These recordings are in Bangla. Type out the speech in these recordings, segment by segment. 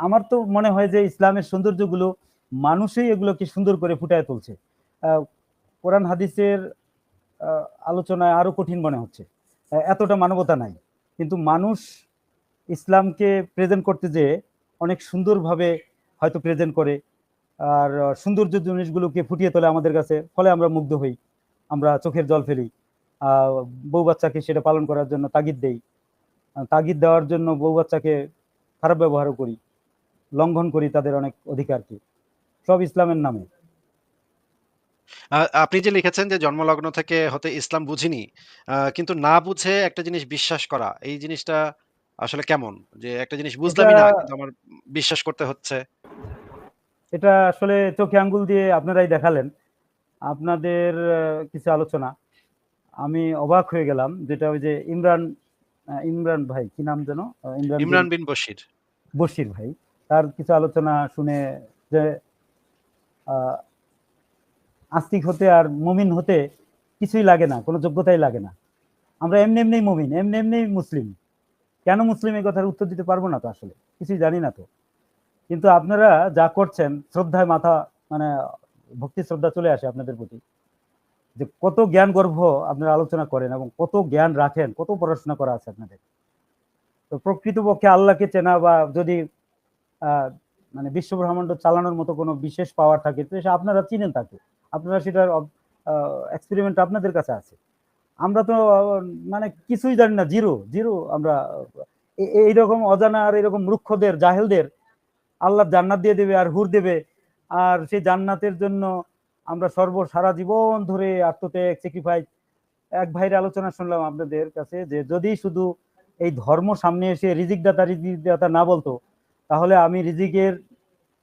আমার তো মনে হয় যে ইসলামের সৌন্দর্যগুলো মানুষই এগুলোকে সুন্দর করে ফুটায় তুলছে। কোরআন হাদিসের আলোচনায় আরও কঠিন মনে হচ্ছে। এতটা মানবতা নাই। কিন্তু মানুষ ইসলামকে প্রেজেন্ট করতে যেয়ে অনেক সুন্দরভাবে হয়তো প্রেজেন্ট করে, আর সৌন্দর্য জিনিসগুলোকে ফুটিয়ে তোলে আমাদের কাছে। ফলে আমরা মুগ্ধ হই, আমরা চোখের জল ফেলি। বউ বাচ্চাকে সেটা পালন করার জন্য তাগিদ দেই। তাগিদ দেওয়ার জন্য বউ বাচ্চাকে খারাপ ব্যবহারও করি। লঙ্ঘন করি তাদের অনেক অধিকারকে সব ইসলামের নামে। আপনি যে লিখেছেন যে জন্মলগ্ন থেকে হতে ইসলাম বুঝিনি কিন্তু না বুঝে একটা জিনিস বিশ্বাস করা এই জিনিসটা আসলে কেমন? যে একটা জিনিস বুঝলামই না কিন্তু আমার বিশ্বাস করতে হচ্ছে। এটা আসলে চোখে আঙ্গুল দিয়ে আপনারাই দেখালেন। আপনাদের কিছু আলোচনা। আমি অবাক হয়ে গেলাম যেটা ওই যে ইমরান ইমরান ভাই কি নাম যেন? ইমরান বিন- ইমরান বিন বশির। বশির ভাই। তার কিছু আলোচনা শুনে যে আস্তিক হতে আর মুমিন হতে কিছুই লাগে না, কোনো যোগ্যতাই লাগে না। আমরা এমনি এমনি মুমিন, এমনি এমনি মুসলিম। কেন মুসলিম এই কথার উত্তর দিতে পারব না তো আসলে? কিছুই জানি না তো। কিন্তু আপনারা যা করছেন, শ্রদ্ধায় মাথা মানে ভক্তি, শ্রদ্ধা চলে আসে আপনাদের প্রতি। যে কত জ্ঞান গর্ভ আপনারা আলোচনা করেন এবং কত জ্ঞান রাখেন, কত পড়াশোনা করা আছে আপনাদের। তো প্রকৃতপক্ষে আল্লাহকে চেনা বা যদি মানে বিশ্ব ব্রহ্মাণ্ড চালানোর মতো কোনো বিশেষ পাওয়ার থাকে তো আপনারা চিনেন তাকে। আপনারা সেটার এক্সপেরিমেন্ট আপনাদের কাছে আছে। আমরা তো মানে কিছুই জানি না জিরো জিরো আমরা এইরকম অজানা আর এরকম মূর্খদের, জাহেলদের, আল্লাহ জান্নাত দিয়ে দেবে আর হুর দেবে, আর সেই জান্নাতের জন্য আমরা সর্ব সারা জীবন ধরে আত্মত্যাগ স্যাক্রিফাইস এক ভাইয়ের আলোচনা শুনলাম আপনাদের কাছে যে যদি শুধু এই ধর্ম সামনে এসে রিজিক দাতা রিজিক দাতা না বলতো তাহলে আমি রিজিকের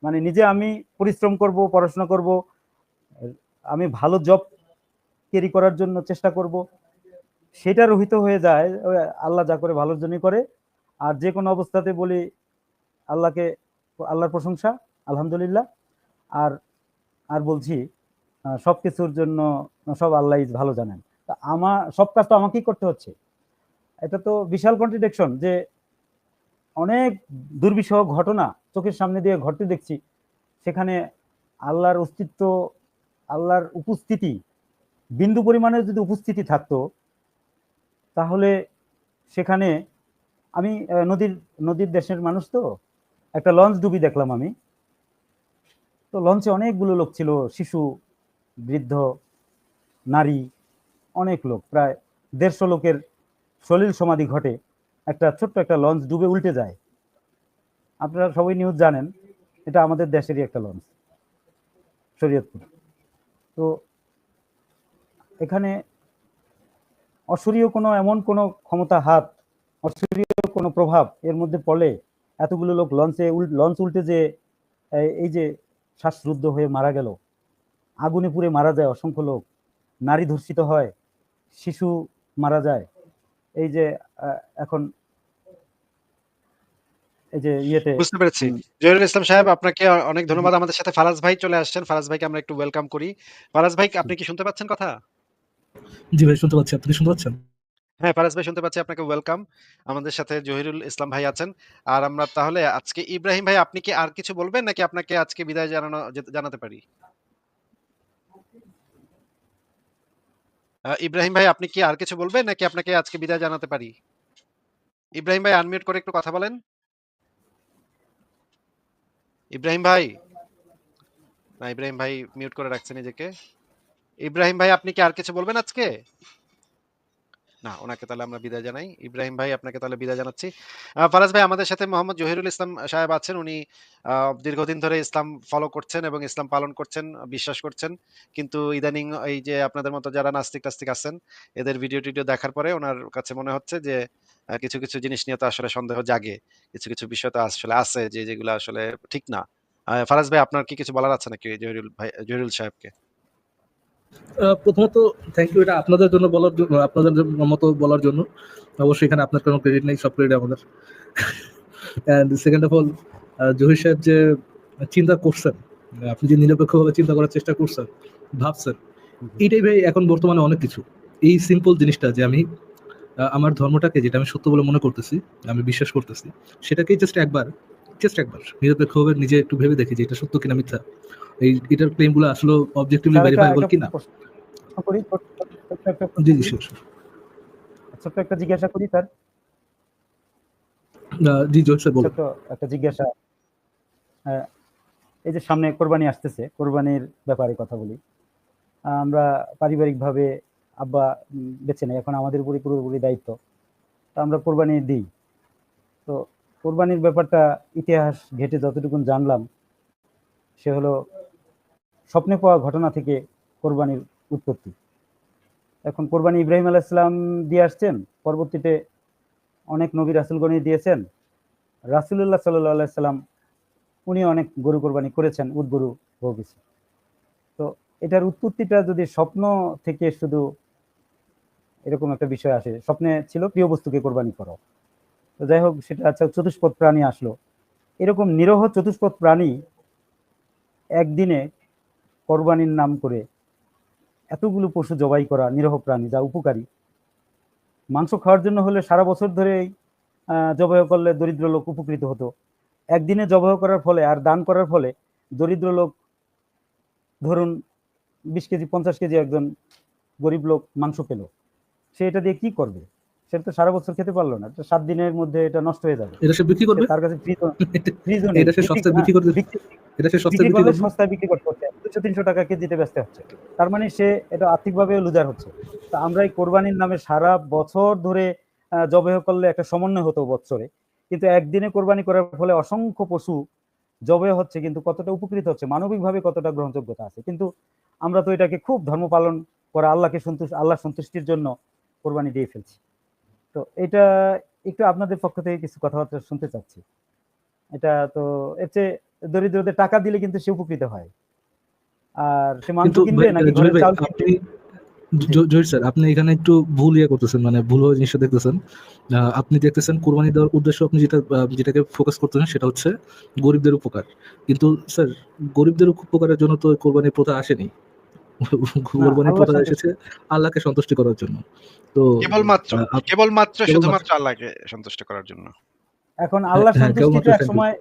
মানে নিজে আমি পরিশ্রম করব, পড়াশোনা করব, আমি ভালো জব ক্যারি করার জন্য চেষ্টা করব। সেটা রহিত হয়ে যায় আল্লাহ যা করে ভালোর জন্যই করে। আর যে কোনো অবস্থাতে বলি, আল্লাহকে, আল্লাহর প্রশংসা, আলহামদুলিল্লাহ। আর আর বলছি সব কিছুর জন্য সব আল্লাহ ভালো জানেন। তা আমার সব কাজ তো আমাকেই করতে হচ্ছে। এটা তো বিশাল কন্ট্রাডিকশন যে অনেক দুর্বিষহ ঘটনা চোখের সামনে দিয়ে ঘটতে দেখছি। সেখানে আল্লাহর অস্তিত্ব, আল্লাহর উপস্থিতি, বিন্দু পরিমাণের যদি উপস্থিতি থাকতো, তাহলে সেখানে আমি নদীর নদীর দেশের মানুষ তো, একটা লঞ্চ ডুবি দেখলাম আমি। তো লঞ্চে অনেকগুলো লোক ছিল, শিশু, বৃদ্ধ, নারী, অনেক লোক, প্রায় দেড়শো লোকের সলিল সমাধি ঘটে। একটা ছোট্ট একটা লঞ্চ ডুবে উল্টে যায়। আপনারা সবাই নিউজ জানেন, এটা আমাদের দেশেরই একটা লঞ্চ, শরীয়তপুর। তো এখানে অসুরীয় কোনো, এমন কোনো ক্ষমতা, হাত, অসুরীয় কোনো প্রভাব এর মধ্যে পড়লে এতগুলো লোক লঞ্চে লঞ্চ উল্টে যে এই যে শ্বাসরুদ্ধ হয়ে মারা গেল, আগুনে পুড়ে মারা যায় অসংখ্য লোক, নারী ধর্ষিত হয়, শিশু মারা যায় এই যে এখন এই যে ইয়েতে বুঝতে পেরেছি। জহিরুল ইসলাম সাহেব আপনাকে অনেক ধন্যবাদ। আমাদের সাথে ফারাজ ভাই চলে আসছেন। ফারাজ ভাইকে আমরা একটু ওয়েলকাম করি। ফারাজ ভাই আপনি কি শুনতে পাচ্ছেন কথা? জি ভাই শুনতে পাচ্ছি। আপনি শুনতে পাচ্ছেন? হ্যাঁ ফারাজ ভাই শুনতে পাচ্ছি আপনাকে ওয়েলকাম আমাদের সাথে জহিরুল ইসলাম ভাই আছেন। আর আমরা তাহলে আজকে ইব্রাহিম ভাই আপনি কি আর কিছু বলবেন? নাকি আপনাকে আজকে বিদায় জানানো জানাতে পারি? ইব্রাহিম ভাই, আপনি কি আর কিছু বলবেন? নাকি আপনাকে আজকে বিদায় জানাতে পারি? ইব্রাহিম ভাই আনমিউট করে একটু কথা বলেন। ইব্রাহিম ভাই। না, ইব্রাহিম ভাই মিউট করে রাখছেন নিজেকে। ইব্রাহিম ভাই, আপনি কি আর কিছু বলবেন আজকে? না, ওনাকে তাহলে আমরা বিদায় জানাই। ইব্রাহিম ভাই, আপনাকে তাহলে বিদায় জানাচ্ছি। ফারাজ ভাই, আমাদের সাথে মোহাম্মদ জহিরুল ইসলাম সাহেব আছেন। উনি দীর্ঘদিন ধরে ইসলাম ফলো করছেন এবং ইসলাম পালন করছেন, বিশ্বাস করছেন। কিন্তু ইদানিং এই যে আপনাদের মতো যারা নাস্তিক টাস্তিক আছেন, এদের ভিডিও টিডিও দেখার পরে ওনার কাছে মনে হচ্ছে যে কিছু কিছু জিনিস নিয়ে তো আসলে সন্দেহ জাগে। কিছু কিছু বিষয় তো আসলে আছে যে, যেগুলো আসলে ঠিক না। ফারাজ ভাই, আপনার কি কিছু বলার আছে নাকি জহিরুল ভাই, জহিরুল সাহেবকে? প্রথমত থ্যাংক ইউ এটা আপনাদের জন্য বলার জন্য, আপনাদের মতো বলার জন্য। অবশ্যই এখানে আপনার কোনো ক্রেডিট নেই, সব ক্রেডিট আমাদের। And second of all Zahir সাহেব যে চিন্তা করছেন, আপনি যে নিরপেক্ষভাবে চিন্তা করার চেষ্টা করছেন, ভাবছেন, এটাই ভাই এখন বর্তমানে অনেক কিছু। এই সিম্পল জিনিসটা যে আমি আমার ধর্মটাকে যেটা আমি সত্য বলে মনে করতেছি, আমি বিশ্বাস করতেছি, সেটাকেই জাস্ট একবার জাস্ট একবার নিরপেক্ষভাবে নিজে একটু ভেবে দেখি যে এটা সত্য কিনা মিথ্যা। এই এটার ক্লেমগুলো আসলে অবজেক্টিভলি ভেরিফাইবল কিনা? জি জি শিওর ছোট্ট একটা জিজ্ঞাসা করি স্যার। জি জোর স্যার বলুন। একটা জিজ্ঞাসা এই যে সামনে কোরবানি আসতেছে কোরবানির ব্যাপারে কথা বলি। আমরা পারিবারিকভাবে আব্বা বেছে নেই এখন আমাদের উপরে পুরোপুরি দায়িত্ব। তো আমরা কোরবানি দিই। তো কোরবানির ব্যাপারটা ইতিহাস ঘেটে যতটুকু জানলাম সে হলো স্বপ্নে পাওয়া ঘটনা থেকে কোরবানির উৎপত্তি। এখন কোরবানি ইব্রাহিম আলাইসালাম দিয়ে আসছেন, পরবর্তীতে অনেক নবী রাসুলগণি দিয়েছেন। রাসুলুল্লাহ সাল্লাহ সাল্লাম, উনি অনেক গরু কোরবানি করেছেন উট গরু বহু কিছু তো এটার উৎপত্তিটা যদি স্বপ্ন থেকে শুধু এরকম একটা বিষয় আসে, স্বপ্নে ছিল, প্রিয় বস্তুকে কোরবানি করো। তো যাই হোক, সেটা আচ্ছা চতুষ্পদ প্রাণী আসলো। এরকম নিরহ চতুষ্পদ প্রাণী একদিনে কোরবানির নাম করে এতগুলো পশু জবাই করা নিরহ প্রাণী যা উপকারী। মাংস খাওয়ার জন্য হলে সারা বছর ধরেই জবাই করলে দরিদ্র লোক উপকৃত হতো। একদিনে জবাই করার ফলে আর দান করার ফলে দরিদ্র লোক ধরুন বিশ কেজি পঞ্চাশ কেজি একজন গরিব লোক মাংস পেল। সে এটা দিয়ে কি করবে? সেটা তো সারা বছর খেতে পারল না। এটা সাত দিনের মধ্যে এটা নষ্ট হয়ে যাবে। এটা সে বিক্রি করবে? তার কাছে ফ্রিজ ফ্রিজও এটা সে সস্তায় বিক্রি করবে? এটা সে সস্তায় বিক্রি করবে সস্তায় বিক্রি করতে দুশো তিনশো টাকা কেজিতে ব্যস্ত হচ্ছে। তার মানে সে এটা আর্থিকভাবে লুজার হচ্ছে। তা আমরা এই কোরবানির নামে সারা বছর ধরে জবাই করলে একটা সমন্বয় হতো বছরে কিন্তু একদিনে কোরবানি করার ফলে অসংখ্য পশু জবাই হচ্ছে কিন্তু কতটা উপকৃত হচ্ছে মানবিকভাবে কতটা গ্রহণযোগ্যতা আছে। কিন্তু আমরা তো এটাকে খুব ধর্ম পালন করা আল্লাহকে সন্তুষ্ট আল্লাহ সন্তুষ্টির জন্য কোরবানি দিয়ে ফেলছি। তো এটা একটু আপনাদের পক্ষ থেকে কিছু কথাবার্তা শুনতে চাচ্ছি। এটা তো এর চেয়ে দরিদ্রদের টাকা দিলে কিন্তু সে উপকৃত হয়। আর সে মাংস কিনবে নাকি ভাই চাল কিনবে? জহির স্যার আপনি এখানে একটু ভুল ইয়ে করতেছেন মানে ভুল হয়ে জিনিসটা দেখতেছেন। আপনি দেখতেছেন কোরবানি দেওয়ার উদ্দেশ্য আপনি যেটা যেটাকে ফোকাস করতেছেন সেটা হচ্ছে গরিবদের উপকার। কিন্তু স্যার গরিবদের উপকারের জন্য তো কোরবানি প্রথা আসেনি। কোরবানি প্রথা এসেছে আল্লাহকে সন্তুষ্টি করার জন্য। তো কেবলমাত্র কেবলমাত্র। শুধুমাত্র আল্লাহকে সন্তুষ্ট করার জন্য। এখন আল্লাহ হ্যাঁ, সন্তুষ্টিটা কেবলমাত্র এক সময়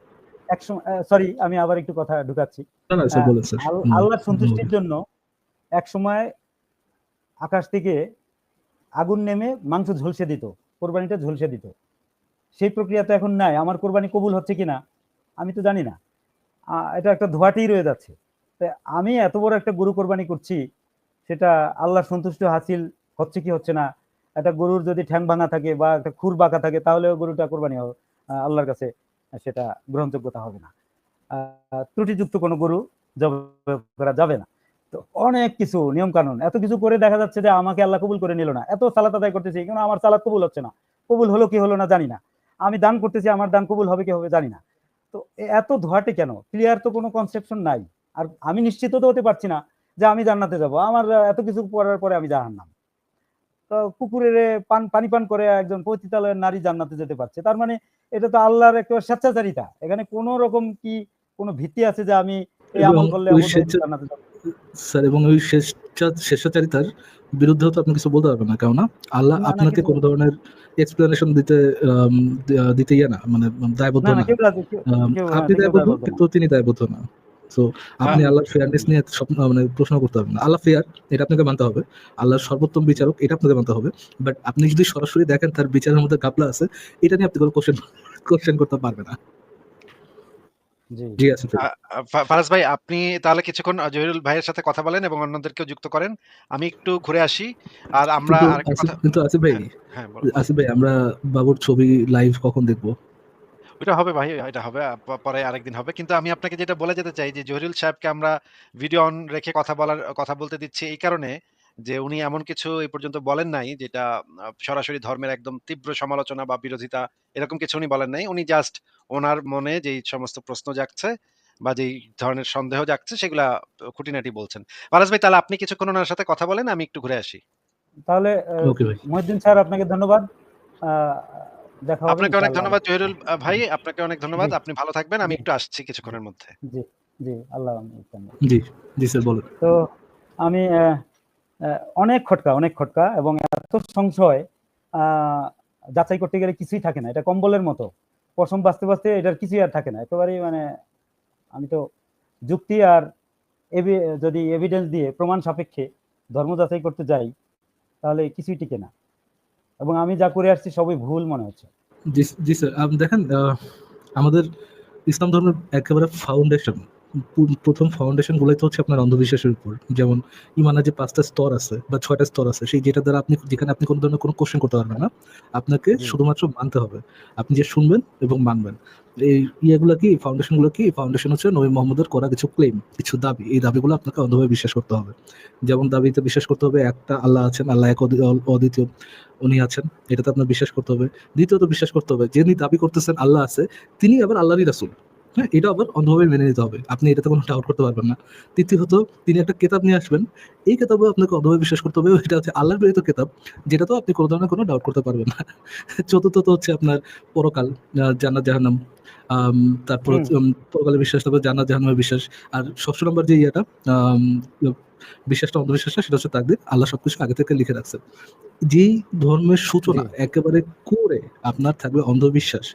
এক সরি আমি আবার একটু কথা ঢুকাচ্ছি। সন্তুষ্টির জন্য এক সময় আকাশ থেকে আগুন নেমে মাংস ঝলসে দিত কোরবানিটা ঝলসে দিত। সেই প্রক্রিয়া তো এখন নাই আমার কোরবানি কবুল হচ্ছে কিনা আমি তো জানি না। এটা একটা ধোয়াটেই রয়ে যাচ্ছে। আমি এত বড় একটা গরু কোরবানি করছি সেটা আল্লাহর সন্তুষ্ট হাসিল হচ্ছে কি হচ্ছে না? একটা গরুর যদি ঠ্যাং ভাঙা থাকে বা একটা খুর বাঁকা থাকে তাহলে ওই গরুটা কোরবানি হবে আল্লাহর কাছে। সেটা গ্রহণযোগ্যতা হবে না। ত্রুটিযুক্ত কোনো গরু জবাই করা যাবে না। তো অনেক কিছু নিয়ম কানুন এত কিছু করে দেখা যাচ্ছে যে আমাকে আল্লাহ কবুল করে নিল না। এত সালাত আদায় করতেছি কিন্তু আমার সালাত কবুল হচ্ছে না। কবুল হলো কি হলো না জানি না। আমি দান করতেছি, আমার দান কবুল হবে কি হবে জানি না। তো এত ধোয়াটে কেন? ক্লিয়ার তো কোনো কনসেপশন নাই। আর আমি নিশ্চিত তো হতে পারছি না যে আমি জান্নাতে যাব। আমার এত কিছু করার পরে আমি জাহান্নাম। তো কুকুরের পান পানি পান করে একজন পতিতালয়ের নারী জান্নাতে যেতে পারছে। তার মানে এটা তো আল্লাহর একটা স্বেচ্ছাচারিতা। এখানে কোনো রকম কি কোনো ভিত্তি আছে যে আমি এই আমল করলে জান্নাতে যাব? স্যার এবং ওই স্বেচ্ছাচারিতার বিরুদ্ধেও তো আপনি কিছু বলতে পারবেন না কেননা আল্লাহ আপনাকে কোনো ধরনের এক্সপ্লেনেশন দিতে দিতে ইয়ে না মানে দায়বদ্ধ না আপনি দায়বদ্ধ। কিন্তু তিনি দায়বদ্ধ না। তো আপনি আল্লাহর ফেয়ারনেস নিয়ে মানে প্রশ্ন করতে হবে না। আল্লাহ ফেয়ার এটা আপনাকে মানতে হবে। আল্লাহর সর্বোত্তম বিচারক এটা আপনাকে মানতে হবে। বাট আপনি যদি সরাসরি দেখেন তার বিচারের মধ্যে গাপলা আছে এটা নিয়ে আপনি কোনো কোশ্চেন কোশ্চেন করতে পারবেন না। জি। জি আছে আ- আ- ফা- ফারাজ ভাই আপনি তাহলে কিছুক্ষণ জহিরুল ভাইয়ের সাথে কথা বলেন এবং অন্যদেরকেও যুক্ত করেন। আমি একটু ঘুরে আসি। আর আমরা কিন্তু আসিফ- ভাই হ্যাঁ আসিফ ভাই আমরা বাবুর ছবি লাইভ কখন দেখব? ওটা হবে ভাই এটা হবে পরে আরেকদিন হবে। কিন্তু আমি আপনাকে যেটা বলে যেতে চাই যে জহিরুল সাহেবকে আমরা ভিডিও অন রেখে কথা বলার কথা বলতে দিচ্ছি এই কারণে যে উনি এমন কিছু এই পর্যন্ত বলেন নাই যেটা সরাসরি ধর্মের একদম তীব্র সমালোচনা বা বিরোধিতা এরকম কিছু উনি বলেন নাই। উনি জাস্ট ওনার মনে যেই সমস্ত প্রশ্ন জাগছে বা যেই ধরনের সন্দেহ জাগছে সেগুলা খুঁটিনাটি বলছেন। ফারাজ ভাই তাহলে আপনি কিছুক্ষণ ওনার সাথে কথা বলেন আমি একটু ঘুরে আসি। তাহলে মহিউদ্দিন স্যার আপনাকে ধন্যবাদ। আপনাকে অনেক ধন্যবাদ জহিরুল ভাই আপনাকে অনেক ধন্যবাদ। আপনি ভালো থাকবেন আমি একটু আসছি কিছুক্ষণের মধ্যে। জি জি আল্লাহ জি জি স্যার বলেন। তো আমি অনেক খটকা অনেক খটকা এবং এত সংশয় আহ, যাচাই করতে গেলে কিছুই থাকে না। এটা কম্বলের মতো। পশম বাঁচতে বাঁচতে এটার কিছুই আর থাকে না। একেবারেই মানে আমি তো যুক্তি আর যদি এভিডেন্স দিয়ে প্রমাণ সাপেক্ষে ধর্ম যাচাই করতে যাই তাহলে কিছুই টিকে না। এবং আমি যা করে আসছি সবই ভুল মনে হচ্ছে। জি স্যার দেখেন আমাদের ইসলাম ধর্মের একেবারে ফাউন্ডেশন প্রথম ফাউন্ডেশন গুলোই তো হচ্ছে আপনার অন্ধবিশ্বাসের উপর। যেমন ইমানের যে পাঁচটা স্তর আছে বা ছয়টা স্তর আছে সেই যেটা দ্বারা আপনি যেখানে আপনি কোনো ধরনের কোনো কোশ্চেন করতে পারবেন না। আপনাকে শুধুমাত্র মানতে হবে। আপনি যে শুনবেন এবং মানবেন। এই ইয়েগুলো কি ফাউন্ডেশনগুলো কি? ফাউন্ডেশন হচ্ছে নবী মোহাম্মদের করা কিছু ক্লেম কিছু দাবি। এই দাবিগুলো আপনাকে অন্ধভাবে বিশ্বাস করতে হবে। যেমন দাবিতে বিশ্বাস করতে হবে একটা আল্লাহ আছেন আল্লাহ এক অদ্বি- অদ্বিতীয় উনি আছেন এটাতে আপনার বিশ্বাস করতে হবে। দ্বিতীয়ত বিশ্বাস করতে হবে যিনি দাবি করতেছেন আল্লাহ আছে তিনি আবার আল্লাহরই রাসূল। হ্যাঁ এটা আবার অন্ধভাবে মেনে নিতে হবে। আপনি এটাতে কোনো ডাউট করতে পারবেন না। তৃতীয়ত তিনি একটা কেতাব নিয়ে আসবেন। এই কেতাবে আপনাকে অন্ধভাবে বিশ্বাস করতে হবে। এটা হচ্ছে আল্লাহর প্রেরিত কেতাব যেটা তো আপনি কোনো ধরনের কোনো ডাউট করতে পারবেন না। চতুর্থত হচ্ছে আপনার পরকাল জান্নাত জাহান্নাম। তারপর পরকালে বিশ্বাস তারপর জান্নাত জাহান্নামের বিশ্বাস। আর ষষ্ঠ নম্বর যে ইয়েটা বিশ্বাসটা অন্ধবিশ্বাসটা সেটা হচ্ছে তাকদির। আল্লাহ সবকিছু আগে থেকে লিখে রাখছে যেই ধর্মের সূচনা। একেবারে করে আপনার থাকবে অন্ধবিশ্বাস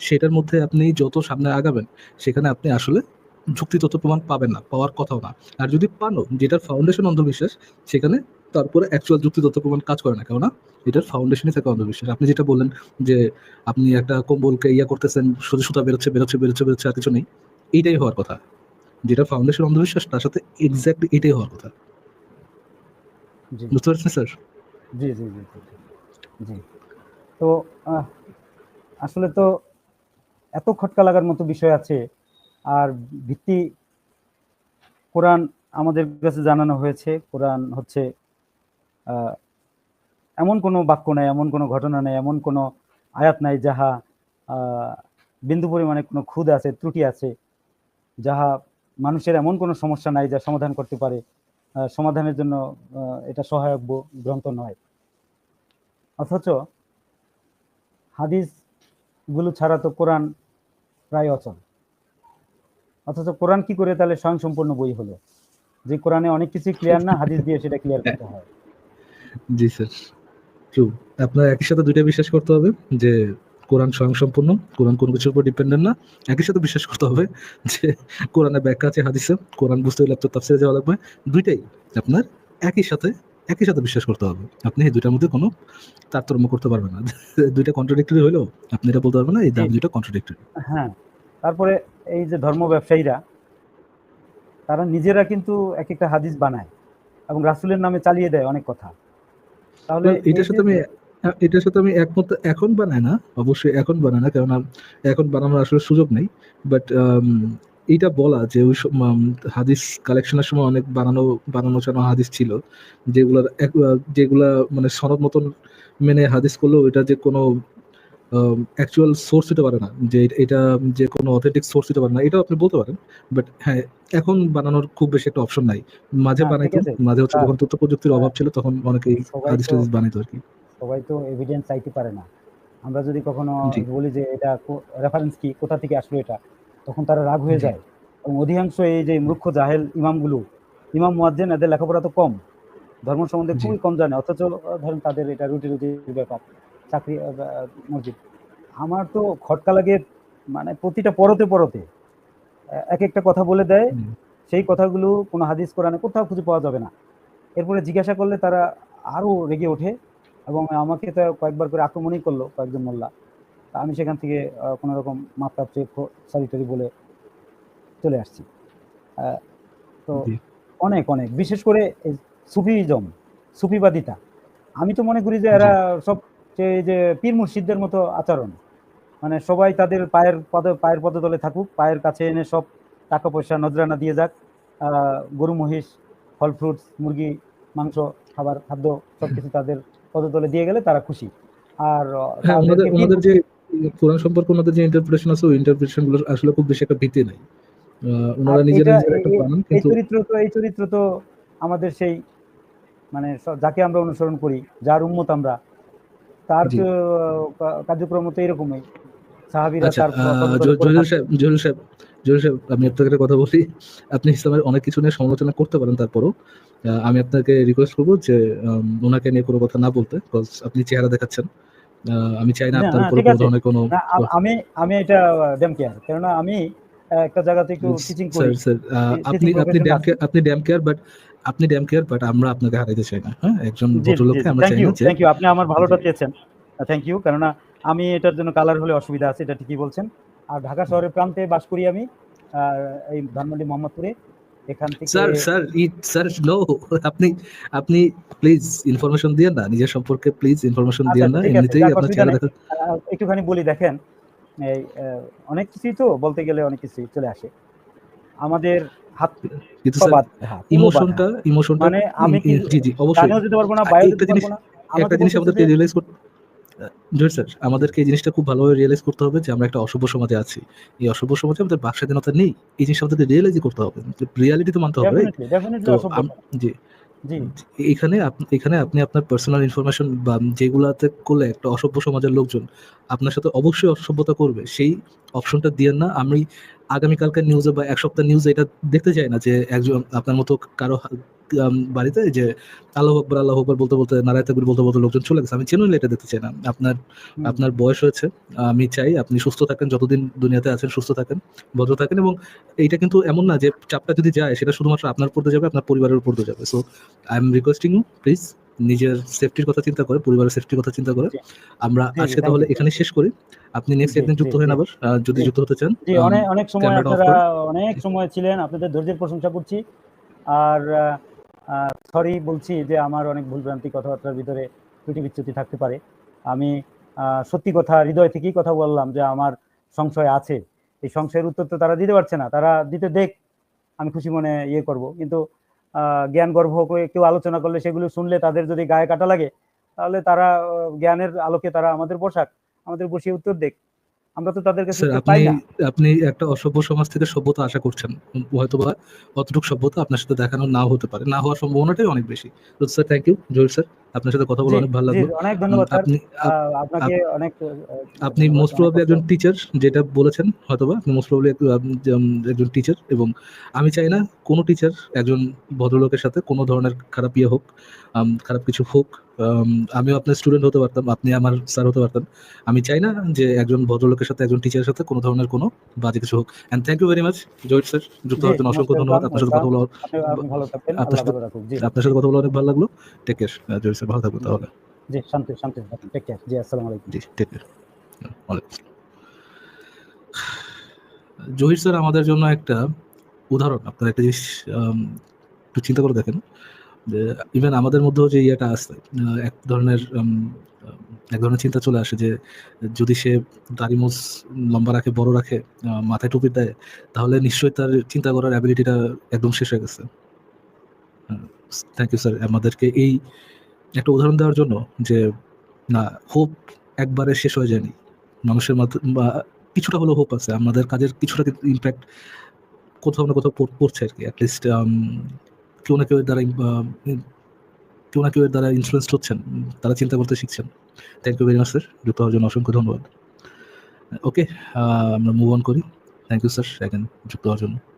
সেটার মধ্যে আপনি যত সামনে আগাবেন সেখানে আপনি আসলে যুক্তি তথ্য প্রমাণ পাবেন না পাওয়ার কথাও না। আর যদি পানও যেটার ফাউন্ডেশন অন্ধবিশ্বাস সেখানে তারপরে অ্যাকচুয়াল যুক্তি তথ্য প্রমাণ কাজ করে না কেননা এটার ফাউন্ডেশনই থাকে অন্ধবিশ্বাস। আপনি যেটা বললেন যে আপনি একটা কম্বলকে ইয়া করতেছেন সোজা সুতা বেরোচ্ছে বেরোচ্ছে বেরোচ্ছে বেরোচ্ছে আর কিছু নেই এইটাই হওয়ার কথা। যেটা ফাউন্ডেশন অন্ধবিশ্বাস তার সাথে এক্স্যাক্টলি এটাই হওয়ার কথা। বুঝতে পারছেন স্যার? জি জি জি, জি তো আসলে তো এত খটকা লাগার মতো বিষয় আছে, আর ভিত্তি কোরআন আমাদের কাছে জানানো হয়েছে। কোরআন হচ্ছে এমন কোনো বাক্য নাই, এমন কোনো ঘটনা নাই, এমন কোনো আয়াত নাই যাহা বিন্দু পরিমাণে কোনো ক্ষুদ আছে, ত্রুটি আছে, যাহা মানুষের এমন কোনো সমস্যা নাই যা সমাধান করতে পারে সমাধানের জন্য এটা সহায়ক গ্রন্থ নয়। অথচ হাদিসগুলো ছাড়া তো কোরআন প্রায় অচল। অথচ কোরআন কি করে তাহলে স্বয়ংসম্পূর্ণ বই হলো? যে কোরআনে অনেক কিছু ক্লিয়ার না, হাদিস দিয়ে সেটা ক্লিয়ার করতে হয়। জি স্যার। ট্রু আপনার একই সাথে দুইটা বিশ্বাস করতে হবে, যে কোরআন স্বয়ংসম্পূর্ণ, কোরআন কোনো কিছুর উপর ডিপেন্ডেন্ট না। একই সাথে বিশ্বাস করতে হবে, যে কোরআনে ব্যাখ্যা আছে, হাদিসে। কোরআন বুঝতে হলে আপনার তাফসিরে যাওয়া লাগবে। দুইটাই আপনার একই সাথে একই সাথে বিশ্বাস করতে হবে। আপনি এই দুইটার মধ্যে কোনো তারতম্য করতে পারবেন না। দুইটা কন্ট্রাডিক্টরি হলেও আপনি এটা বলতে পারবেন না এই দাম দুইটা কন্ট্রাডিক্টরি হ্যাঁ তারপরে এই যে ধর্ম ব্যবসায়ীরা তারা নিজেরা কিন্তু এক একটা হাদিস বানায় এবং রাসুলের নামে চালিয়ে দেয় অনেক কথা। তাহলে এটার সাথে আমি এটার সাথে আমি একমত এখন বানায় না অবশ্যই এখন বানায় না কারণ এখন বানানোর আসলে সুযোগ নেই। বাট এইটা বলা যে ওই হাদিস কালেকশনের সময় অনেক বানানো বানানো চানো হাদিস ছিল যেগুলার যেগুলা মানে সনদ মতন মেনে হাদিস করলেও এটা যে কোনো অ্যাকচুয়াল সোর্স হতে পারে না যে এটা যে কোনো অথেন্টিক সোর্স হতে পারে না এটাও আপনি বলতে পারেন বাট হ্যাঁ এখন বানানোর খুব বেশি একটা অপশন নাই মাঝে হ্যাঁ, বানাইতো মাঝে হচ্ছে। যখন তথ্য প্রযুক্তির অভাব ছিল তখন সবাই হাদিস টাদিস বানাইতো আর কি সবাই তো এভিডেন্স চাইতে পারে না আমরা যদি কখনো। বলি যে এটা রেফারেন্স কি কোথা থেকে আসলো এটা তখন তারা রাগ হয়ে যায়। এবং অধিকাংশ এই যে মূর্খ জাহেল ইমামগুলো ইমাম মুয়াজ্জেন এদের লেখাপড়া তো কম। ধর্ম সম্বন্ধে খুবই কম জানে। অথচ ধরেন তাদের এটা রুটি রুটির ব্যাপার চাকরি মসজিদ। আমার তো খটকা লাগে মানে প্রতিটা পরতে পরতে। এক একটা কথা বলে দেয় সেই কথাগুলো কোনো হাদিস কোরআনে কোথাও খুঁজে পাওয়া যাবে না। এরপরে জিজ্ঞাসা করলে তারা আরও রেগে ওঠে এবং আমাকে তো কয়েকবার করে আক্রমণই করল কয়েকজন মোল্লা। আমি সেখান থেকে কোনো রকম মাপটাপ চেয়ে সরি টরি বলে চলে আসছি। তো অনেক অনেক। বিশেষ করে সুফিজম সুফিবাদিতা। আমি তো মনে করি যে এরা সব যে পীর মুর্শিদদের মতো আচরণ। মানে সবাই তাদের পায়ের পদ পায়ের পদে পদতলে থাকুক পায়ের কাছে এনে সব টাকা পয়সা নজরানা দিয়ে যাক। গরু মহিষ ফল ফ্রুটস মুরগি মাংস খাবার খাদ্য সবকিছু তাদের পদতলে দিয়ে গেলে তারা খুশি। আর কোরআন সম্পর্কে ওনাদের যে ইন্টারপ্রিটেশন আছে ওই ইন্টারপ্রিটেশনগুলো আসলে খুব বেশি একটা ভিত্তি নাই। ওনারা নিজেরা নিজেরা একটা বানান কিন্তু চরিত্র তো এই চরিত্র তো আমাদের সেই মানে যাকে আমরা অনুসরণ করি যার উন্মত আমরা তার কার্যক্রম তো এরকমই। সাহাবিরা আচ্ছা তার আহ, পদতলে জ- পড়ে জহিরুল থাকতো। সাহেব জহিরুল সাহেব আমি আপনাকে কথা বলি। আপনি ইসলামের অনেক কিছু নিয়ে সমালোচনা করতে পারেন তারপরও। আমি আপনাকে রিকোয়েস্ট করব যে ওনাকে নিয়ে কোনো কথা না বলতে বিকজ আপনি চেহারা দেখাচ্ছেন। আমি চাই না আপনার উপরে কোনো ধরনের কোনো আমি আমি এটা ড্যাম কেয়ার কেননা আমি একটা জায়গাতে একটু টিচিং করি। স্যার teaching আপনি আপনি ড্যাম কেয়ার আপনি ড্যাম কেয়ার বাট আপনি ড্যাম কেয়ার বাট আমরা আপনাকে হারাইতে চাই না হ্যাঁ? একজন ভদ্রলোককে আমরা চাই না থ্যাংক ইউ আপনি আমার ভালোটা। চেয়েছেন থ্যাংক ইউ কেননা আমি এটার জন্য কালার হলে অসুবিধা আছে এটা ঠিকই বলছেন। আর ঢাকা শহরের প্রান্তে বাস করি আমি আর এই ধানমন্ডি মোহাম্মদপুরে। এখান থেকে স্যার স্যার স্যার নো আপনি আপনি প্লিজ ইনফরমেশন দিয়েন না নিজের সম্পর্কে প্লিজ ইনফরমেশন আচ্ছা, দিয়েন না এমনিতেই আপনার চেহারা নেই। দেখা আহ, একটুখানি বলি দেখেন এই অনেক কিছুই তো বলতে গেলে অনেক কিছুই চলে আসে আমাদের হাত কিন্তু ইমোশনটা। ইমোশনটা মানে আমি জি জি অবশ্যই যেতে পারব না আর একটা জিনিস একটা জিনিস যে- রিয়েলাইজ করতে জয় স্যার আমাদেরকে এই জিনিসটা খুব ভালোভাবে রিয়েলাইজ করতে হবে যে আমরা একটা অসভ্য সমাজে আছি। এই অসভ্য সমাজে আমাদের বাক স্বাধীনতা নেই এই জিনিসটা আমাদেরকে রিয়েলাইজই করতে হবে। রিয়ালিটি তো মানতে হবে তো জি। এখানে এখানে আপনি আপনার পার্সোনাল ইনফরমেশন বা যেগুলাতে করলে একটা অসভ্য সমাজের লোকজন আপনার সাথে অবশ্যই অসভ্যতা করবে সেই অপশনটা দিয়ে না। আমি আগামীকালকার নিউজে বা এক সপ্তাহ নিউজে এটা দেখতে চাই না যে একজন আপনার মতো কারও বাড়িতে যে আল্লাহ আকবর আল্লাহ আকবর বলতে বলতে নারায় তাকবীর বলতে বলতে লোকজন চলে গেছে। আমি জেনুইনলি এটা দেখতে চাই না। আপনার আপনার বয়স হয়েছে আমি চাই আপনি সুস্থ থাকেন যতদিন দুনিয়াতে আছেন সুস্থ থাকেন ভদ্র থাকেন এবং এইটা কিন্তু এমন না যে চাপটা যদি যায় সেটা শুধুমাত্র আপনার দিয়ে যাবে আপনার পরিবারের উপর যাবে। So I am requesting you please নিজের সেফটির কথা চিন্তা করে পরিবারের সেফটির কথা চিন্তা করে। আমরা আজকে তাহলে এখানে শেষ করি। আপনি নেক্সট একদিন যুক্ত হন আবার যদি। যুক্ত হতে চান জি অনেক অনেক সময় আপনারা অনেক সময় ছিলেন আপনাদের ধৈর্যের প্রশংসা করছি। আর সরি বলছি যে আমার অনেক ভুলভ্রান্তি কথাবার্তার ভিতরে ত্রুটি বিচ্যুতি থাকতে পারে। আমি সত্যি কথা হৃদয় থেকেই কথা বললাম যে আমার সংশয় আছে। এই সংশয়ের উত্তর তো তারা দিতে পারছে না। তারা দিতে দেখ, আমি খুশি মনে ইয়ে করব। কিন্তু জ্ঞান করে কেউ আলোচনা করলে সেগুলো শুনলে তাদের যদি গায়ে কাটা লাগে, তাহলে তারা জ্ঞানের আলোকে তারা আমাদের বসাক, আমাদের বসিয়ে উত্তর দেখ। আমরা তো তাদের কাছে আপনি পাই না। আপনি একটা অসভ্য সমাজ থেকে সভ্যতা আশা করছেন। হয়তো বা অতটুকু সভ্যতা আপনার সাথে দেখানো নাও হতে পারে। না হওয়ার সম্ভাবনাটাই অনেক বেশি। Sir thank you Zahir sir আপনার সাথে কথা বলে অনেক ভালো লাগল। অনেক ধন্যবাদ আপনি আপনাকে অনেক আপনি মোস্ট অনেক প্রবাবলি একজন টিচার যেটা বলেছেন হয়তোবা আপনি মোস্ট প্রবাবলি একজন টিচার এবং আমি চাই না কোনো টিচার একজন ভদ্রলোকের সাথে কোনো ধরনের খারাপ ইয়ে হোক খারাপ কিছু হোক। আমিও আপনার স্টুডেন্ট হতে পারতাম আপনি আমার স্যার হতে পারতেন। আমি চাই না যে একজন ভদ্রলোকের সাথে একজন টিচারের সাথে কোনো ধরনের কোনো বাজে কিছু হোক। And thank you very much Joyit sir যুক্ত হওয়ার জন্য অসংখ্য ধন্যবাদ। আপনার সাথে কথা বলে আপনার সাথে- আপনার কথা বলে অনেক ভালো লাগল। টেক কেয়ার জয়িত স্যার ভালো থাকবেন তাহলে। জি শান্তি শান্তি টেক কেয়ার জি আসসালামু আলাইকুম। জি টেক কেয়ার ওয়ালাইকুম জহির স্যার আমাদের জন্য একটা উদাহরণ। আপনার একটা জিনিস একটু চিন্তা করে দেখেন। যে ইভেন আমাদের মধ্যেও যে ইয়েটা আছে এক ধরনের এক ধরনের চিন্তা চলে আসে যে যদি সে দাড়ি মোজ লম্বা রাখে বড় রাখে মাথায় টুপি দেয় তাহলে নিশ্চয়ই তার চিন্তা করার অ্যাবিলিটিটা একদম শেষ হয়ে গেছে। থ্যাংক ইউ স্যার আমাদেরকে এই একটা উদাহরণ দেওয়ার জন্য যে, না হোপ একবারে শেষ হয়ে যায়নি। মানুষের মাধ্যমে বা কিছুটা হলেও হোপ আছে। আমাদের কাজের কিছুটা কিন্তু ইম্প্যাক্ট কোথাও না কোথাও পড়- পড়ছে আর কি। অ্যাটলিস্ট কেউ না কেউ এর দ্বারা কেউ না কেউ এর দ্বারা ইনফ্লুয়েসড হচ্ছেন। তারা চিন্তা করতে শিখছেন। Thank you very much sir যুক্ত হওয়ার জন্য অসংখ্য ধন্যবাদ। ওকে আমরা মুভ অন করি। থ্যাংক ইউ স্যার এখন যুক্ত হওয়ার জন্য।